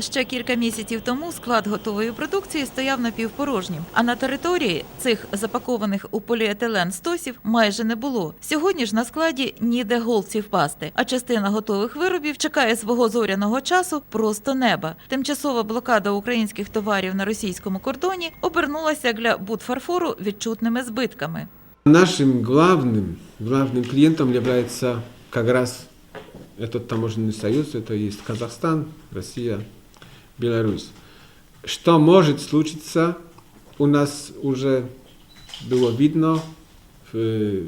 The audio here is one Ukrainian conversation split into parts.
Ще кілька місяців тому склад готової продукції стояв напівпорожнім, а на території цих запакованих у поліетилен стосів майже не було. Сьогодні ж на складі ніде голців пасти, а частина готових виробів чекає свого зоряного часу просто неба. Тимчасова блокада українських товарів на російському кордоні обернулася для будфарфору відчутними збитками. Нашим главным, главным клиентом является как раз этот таможенный союз, это есть Казахстан, Россия, Беларусь. Что может случиться, у нас уже было видно э,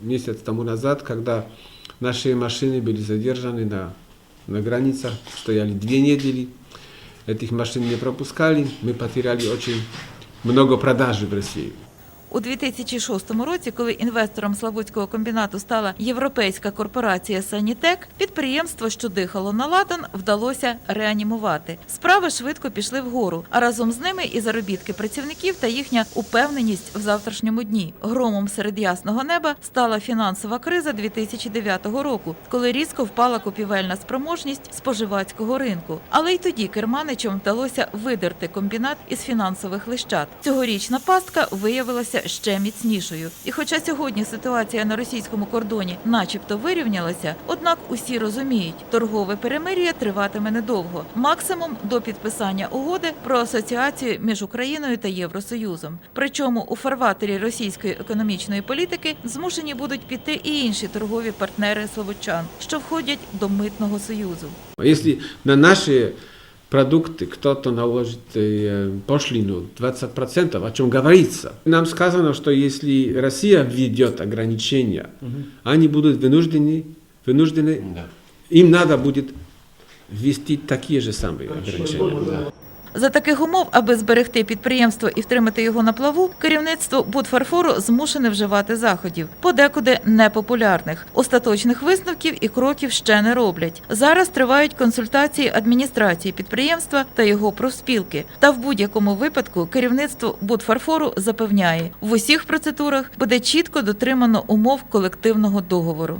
месяц тому назад, когда наши машины были задержаны на, на границах, стояли две недели, этих машин не пропускали, мы потеряли очень много продажи в России. У 2006 році, коли інвестором Славутського комбінату стала європейська корпорація Санітек, підприємство, що дихало на ладан, вдалося реанімувати. Справи швидко пішли вгору, а разом з ними і заробітки працівників та їхня упевненість в завтрашньому дні. Громом серед ясного неба стала фінансова криза 2009 року, коли різко впала купівельна спроможність споживацького ринку. Але й тоді керманичам вдалося видерти комбінат із фінансових лищат. Цьогорічна пастка виявилася ще міцнішою. І хоча сьогодні ситуація на російському кордоні, начебто, вирівнялася, однак усі розуміють, торгове перемир'я триватиме недовго, максимум до підписання угоди про асоціацію між Україною та Євросоюзом. Причому у фарватері російської економічної політики змушені будуть піти і інші торгові партнери словочан, що входять до митного союзу. Если на наши продукты кто-то наложит э, пошлину 20%, о чем говорится, нам сказано, что если Россия введет ограничения, они будут вынуждены, вынуждены им надо будет ввести такие же самые ограничения. За таких умов, аби зберегти підприємство і втримати його на плаву, керівництво Будфарфору змушене вживати заходів, подекуди непопулярних. Остаточних висновків і кроків ще не роблять. Зараз тривають консультації адміністрації підприємства та його профспілки. Та в будь-якому випадку керівництво Будфарфору запевняє, в усіх процедурах буде чітко дотримано умов колективного договору.